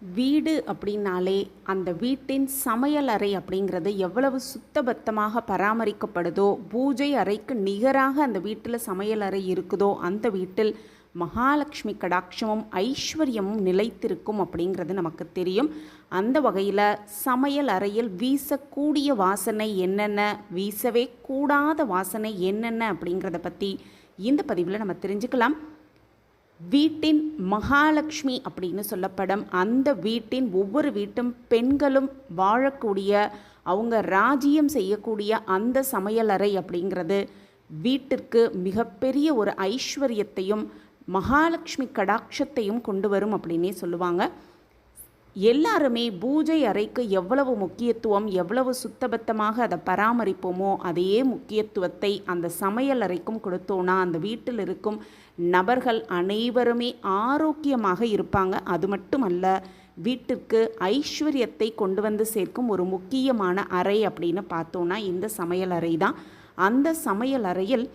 வீடு அப்படின்னாலே அந்த வீட்டின் சமையல் அறை அப்படிங்கிறது எவ்வளவு சுத்தபத்தமாக பராமரிக்கப்படுதோ பூஜை அறைக்கு நிகராக அந்த வீட்டில் சமையல் அறை இருக்குதோ அந்த வீட்டில் மகாலட்சுமி கடாட்சமும் ஐஸ்வர்யமும் நிலைத்திருக்கும் அப்படிங்கிறது நமக்கு தெரியும். அந்த வகையில் சமையல் அறையில் வீசக்கூடிய வாசனை என்னென்ன வீசவே கூடாத வாசனை என்னென்ன அப்படிங்கிறத பற்றி இந்த பதிவில் நம்ம தெரிஞ்சுக்கலாம். வீட்டின் மகாலட்சுமி அப்படின்னு சொல்லப்படும் அந்த வீட்டின் ஒவ்வொரு வீட்டும் பெண்களும் வாழக்கூடிய அவங்க ராஜ்யம் செய்யக்கூடிய அந்த சமையலறை அப்படிங்கிறது வீட்டிற்கு மிகப்பெரிய ஒரு ஐஸ்வர்யத்தையும் மகாலட்சுமி கடாட்சத்தையும் கொண்டு வரும் அப்படின்னே சொல்லுவாங்க. எல்லாருமே பூஜை அறைக்கு எவ்வளவு முக்கியத்துவம் எவ்வளவு சுத்தபத்தமாக அதை பராமரிப்போமோ அதே முக்கியத்துவத்தை அந்த சமையல் அறைக்கும் கொடுத்தோன்னா அந்த வீட்டில் இருக்கும் நபர்கள் அனைவருமே ஆரோக்கியமாக இருப்பாங்க. அது மட்டுமல்ல வீட்டிற்கு ஐஸ்வர்யத்தை கொண்டு வந்து சேர்க்கும் ஒரு முக்கியமான அறை அப்படின்னு பார்த்தோன்னா இந்த சமையல் அறை தான். அந்த சமையல் அறையில்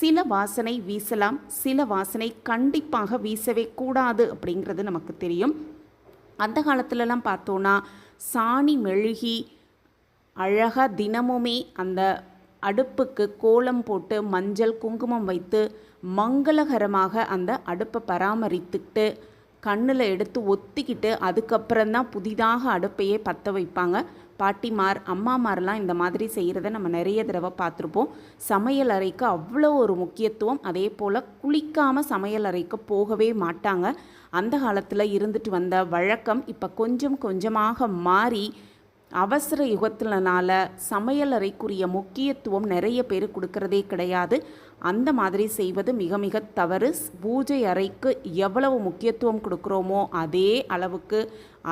சில வாசனை வீசலாம் சில வாசனை கண்டிப்பாக வீசவே கூடாது அப்படிங்கிறது நமக்கு தெரியும். அந்த காலத்துலலாம் பார்த்தோன்னா சாணி மெழுகி அழகாக தினமுமே அந்த அடுப்புக்கு கோலம் போட்டு மஞ்சள் குங்குமம் வைத்து மங்களகரமாக அந்த அடுப்பை பராமரித்துக்கிட்டு கண்ணில் எடுத்து ஒத்திக்கிட்டு அதுக்கப்புறம் தான் புதிதாக அடுப்பையே பற்ற வைப்பாங்க. பாட்டிமார் அம்மாமாரெலாம் இந்த மாதிரி செய்கிறத நம்ம நிறைய தடவை பார்த்துருப்போம். சமையல் அறைக்கு அவ்வளோ ஒரு முக்கியத்துவம். அதே போல் குளிக்காமல் சமையல் அறைக்கு போகவே மாட்டாங்க. அந்த காலத்தில் இருந்துட்டு வந்த வழக்கம் இப்போ கொஞ்சம் கொஞ்சமாக மாறி அவசர யுகத்தினால சமையலறைக்குரிய முக்கியத்துவம் நிறைய பேர் கொடுக்கறதே கிடையாது. அந்த மாதிரி செய்வது மிக மிக தவறு. பூஜை அறைக்கு எவ்வளவு முக்கியத்துவம் கொடுக்குறோமோ அதே அளவுக்கு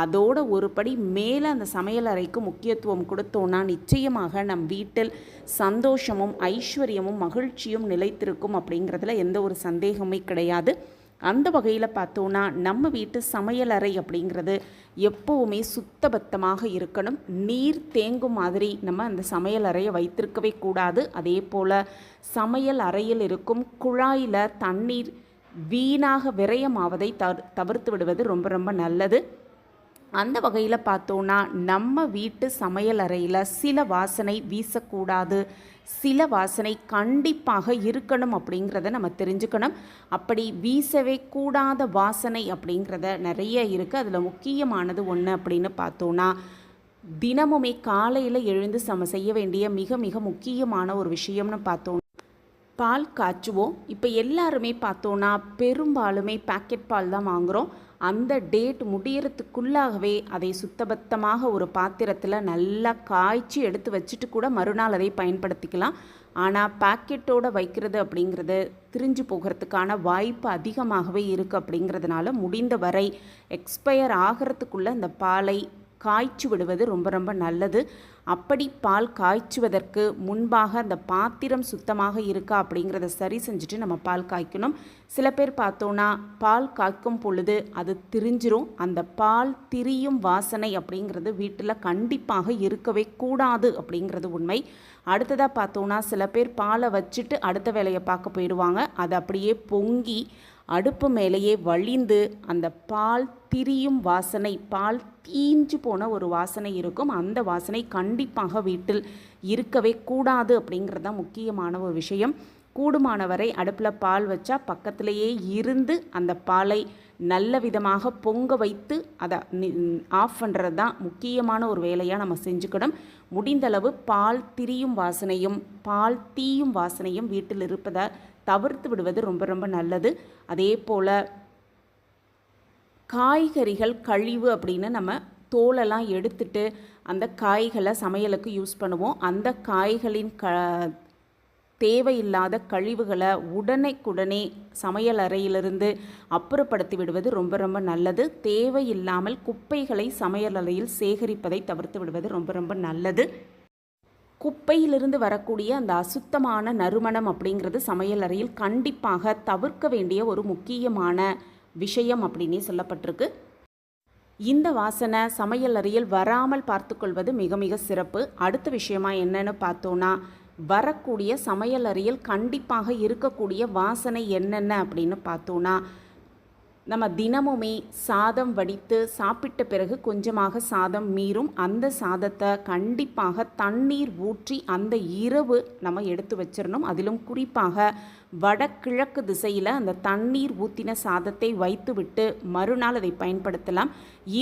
அதோட ஒரு படி மேலே அந்த சமையல் அறைக்கு முக்கியத்துவம் கொடுத்தோன்னா நிச்சயமாக நம் வீட்டில் சந்தோஷமும் ஐஸ்வர்யமும் மகிழ்ச்சியும் நிலைத்திருக்கும் அப்படிங்கிறதுல எந்த ஒரு சந்தேகமே கிடையாது. அந்த வகையில் பார்த்தோன்னா நம்ம வீட்டு சமையலறை அப்படிங்கிறது எப்போவுமே சுத்தபத்தமாக இருக்கணும். நீர் தேங்கும் மாதிரி நம்ம அந்த சமையல் அறையை வைத்திருக்கவே கூடாது. அதே போல் சமையல் அறையில் இருக்கும் குழாயில் தண்ணீர் வீணாக விரயமாவதை தவிர்த்து விடுவது ரொம்ப ரொம்ப நல்லது. அந்த வகையில் பார்த்தோன்னா நம்ம வீட்டு சமையல் அறையில் சில வாசனை வீசக்கூடாது. சில வாசனை கண்டிப்பாக இருக்கணும் அப்படிங்கிறத நம்ம தெரிஞ்சுக்கணும். அப்படி வீசவே கூடாத வாசனை அப்படிங்கிறத நிறைய இருக்குது அதில் முக்கியமானது ஒன்று அப்படின்னு பார்த்தோன்னா தினமுமே காலையில் எழுந்து சம செய்ய வேண்டிய மிக மிக முக்கியமான ஒரு விஷயம்னு பார்த்தோம் பால் காய்ச்சுவோம். இப்போ எல்லாருமே பார்த்தோன்னா பெரும்பாலுமே பேக்கெட் பால் தான் வாங்குகிறோம் அந்த டேட் முடியறதுக்குள்ளாகவே அதை சுத்தபத்தமாக ஒரு பாத்திரத்தில் நல்லா காய்ச்சி எடுத்து வச்சுட்டு கூட மறுநாள் அதை பயன்படுத்திக்கலாம். ஆனால் பாக்கெட்டோடு வைக்கிறது அப்படிங்கிறது திரிஞ்சு போகிறதுக்கான வாய்ப்பு அதிகமாகவே இருக்குது அப்படிங்கிறதுனால முடிந்த வரை எக்ஸ்பயர் ஆகிறதுக்குள்ளே அந்த பாலை காய்ச்சி விடுவது ரொம்ப ரொம்ப நல்லது. அப்படி பால் காய்ச்சுவதற்கு முன்பாக அந்த பாத்திரம் சுத்தமாக இருக்கா அப்படிங்கிறத சரி செஞ்சுட்டு நம்ம பால் காய்க்கணும். சில பேர் பார்த்தோன்னா பால் காய்க்கும் பொழுது அது திரிஞ்சிரும். அந்த பால் திரியும் வாசனை அப்படிங்கிறது வீட்டில் கண்டிப்பாக இருக்கவே கூடாது அப்படிங்கிறது உண்மை. அடுத்ததாக பார்த்தோன்னா சில பேர் பாலை வச்சுட்டு அடுத்த வேலையை பார்க்க போயிடுவாங்க. அது அப்படியே பொங்கி அடுப்பு மேலேயே வழிந்து அந்த பால் திரியும் வாசனை பால் தீஞ்சு போன ஒரு வாசனை இருக்கும். அந்த வாசனை கண்டிப்பாக வீட்டில் இருக்கவே கூடாது அப்படிங்கிறது தான் முக்கியமான ஒரு விஷயம். கூடுமானவரை அடுப்பில் பால் வச்சா பக்கத்திலேயே இருந்து அந்த பாலை நல்ல விதமாக பொங்க வைத்து அதை ஆஃப் பண்ணுறது தான் முக்கியமான ஒரு வேலையாக நம்ம செஞ்சுக்கணும். முடிந்தளவு பால் திரியும் வாசனையும் பால் தீயும் வாசனையும் வீட்டில் இருப்பதை தவிர்த்து விடுவது ரொம்ப ரொம்ப நல்லது. அதே போல் காய்கறிகள் கழிவு அப்படின்னு நம்ம தோலெல்லாம் எடுத்துட்டு அந்த காய்களை சமையலுக்கு யூஸ் பண்ணுவோம். அந்த காய்களின் க தேவையில்லாத கழிவுகளை உடனேக்குடனே சமையல் அறையிலிருந்து அப்புறப்படுத்தி விடுவது ரொம்ப ரொம்ப நல்லது. தேவையில்லாமல் குப்பைகளை சமையல் அறையில் சேகரிப்பதை தவிர்த்து விடுவது ரொம்ப ரொம்ப நல்லது. குப்பையிலிருந்து வரக்கூடிய அந்த அசுத்தமான நறுமணம் அப்படிங்கிறது சமையல் அறையில் கண்டிப்பாக தவிர்க்க வேண்டிய ஒரு முக்கியமான விஷயம் அப்படின்னே சொல்லப்பட்டிருக்கு. இந்த வாசனை சமையல் அறையில் வராமல் பார்த்துக்கொள்வது மிக மிக சிறப்பு. அடுத்த விஷயமா என்னன்னு பார்த்தோன்னா வரக்கூடிய சமையல் அறையில் கண்டிப்பாக இருக்கக்கூடிய வாசனை என்னென்ன அப்படின்னு பார்த்தோன்னா நம்ம தினமுமே சாதம் வடித்து சாப்பிட்ட பிறகு கொஞ்சமாக சாதம் மீறும். அந்த சாதத்தை கண்டிப்பாக தண்ணீர் ஊற்றி அந்த இரவு நம்ம எடுத்து வச்சிடணும் அதிலும் குறிப்பாக வடகிழக்கு திசையில் அந்த தண்ணீர் ஊற்றின சாதத்தை வைத்துவிட்டு மறுநாள் அதை பயன்படுத்தலாம்.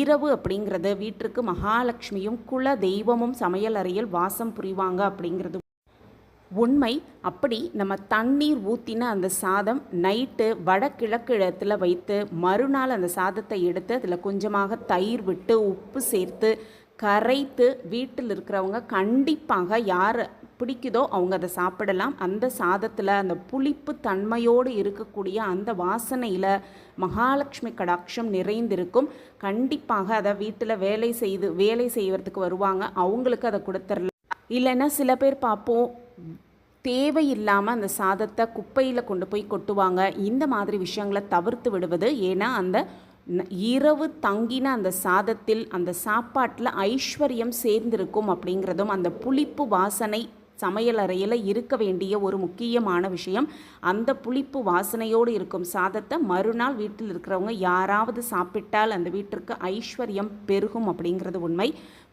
இரவு அப்படிங்கிறது வீட்டிற்கு மகாலட்சுமியும் குல தெய்வமும் சமையல் அறையில் வாசம் புரிவாங்க அப்படிங்கிறது உண்மை அப்படி நம்ம தண்ணீர் ஊற்றின அந்த சாதம் நைட்டு வடகிழக்கு இடத்துல வைத்து மறுநாள் அந்த சாதத்தை எடுத்து அதில் கொஞ்சமாக தயிர் விட்டு உப்பு சேர்த்து கரைத்து வீட்டில் இருக்கிறவங்க கண்டிப்பாக யார் பிடிக்குதோ அவங்க அதை சாப்பிடலாம். அந்த சாதத்தில் அந்த புளிப்பு தன்மையோடு இருக்கக்கூடிய அந்த வாசனையில் மகாலட்சுமி கடாட்சம் நிறைந்திருக்கும். கண்டிப்பாக அதை வீட்டில் வேலை செய்து வேலை செய்வதுக்கு வருவாங்க. அவங்களுக்கு அதை கொடுத்துடலாம் இல்லைன்னா சில பேர் பார்ப்போம் தேவையில்லாமல் அந்த சாதத்தை குப்பையில் கொண்டு போய் கொட்டுவாங்க. இந்த மாதிரி விஷயங்களை தவிர்த்து விடுவது. ஏன்னா அந்த இரவு தங்கின அந்த சாதத்தில் அந்த சாப்பாட்டில் ஐஸ்வர்யம் சேர்ந்திருக்கும் அப்படிங்கிறதும் அந்த புளிப்பு வாசனை சமையலறையில் இருக்க வேண்டிய ஒரு முக்கியமான விஷயம். அந்த புளிப்பு வாசனையோடு இருக்கும் சாதத்தை மறுநாள் வீட்டில் இருக்கிறவங்க யாராவது சாப்பிட்டால் அந்த வீட்டிற்கு ஐஸ்வர்யம் பெருகும் அப்படிங்கிறது உண்மை.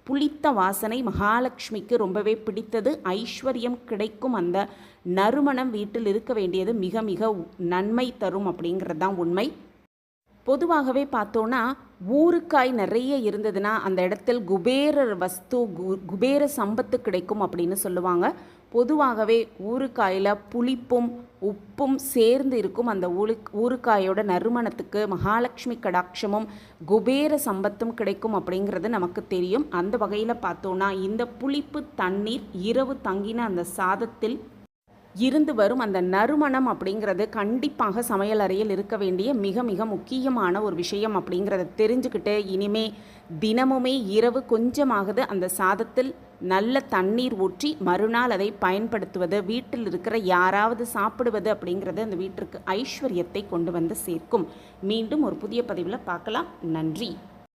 புளித்த வாசனை மகாலட்சுமிக்கு ரொம்பவே பிடித்தது. ஐஸ்வர்யம் கிடைக்கும் அந்த நறுமணம் வீட்டில் இருக்க வேண்டியது மிக மிக நன்மை தரும் அப்படிங்கிறது தான் உண்மை. பொதுவாகவே பார்த்தோன்னா ஊருக்காய் நிறைய இருந்ததுன்னா அந்த இடத்தில் குபேர வஸ்து கு- குபேர சம்பத்து கிடைக்கும் அப்படின்னு சொல்லுவாங்க. பொதுவாகவே ஊருக்காயில் புளிப்பும் உப்பும் சேர்ந்து இருக்கும் அந்த ஊழு ஊருக்காயோட நறுமணத்துக்கு மகாலட்சுமி கடாட்சமும் குபேர சம்பத்தும் கிடைக்கும் அப்படிங்கிறது நமக்கு தெரியும். அந்த வகையில் பார்த்தோன்னா இந்த புளிப்பு தண்ணீர் இரவு தங்கின அந்த சாதத்தில் இருந்து வரும் அந்த நறுமணம் அப்படிங்கிறது கண்டிப்பாக சமையல் அறையில் இருக்க வேண்டிய மிக மிக முக்கியமான ஒரு விஷயம் அப்படிங்கிறத தெரிஞ்சுக்கிட்டு இனிமே தினமுமே இரவு கொஞ்சமாகுது அந்த சாதத்தில் நல்ல தண்ணீர் ஊற்றி மறுநாள் அதை பயன்படுத்துவது வீட்டில் இருக்கிற யாராவது சாப்பிடுவது அப்படிங்கிறது அந்த வீட்டிற்கு ஐஸ்வர்யத்தை கொண்டு வந்து சேர்க்கும். மீண்டும் ஒரு புதிய பதிவில் பார்க்கலாம். நன்றி.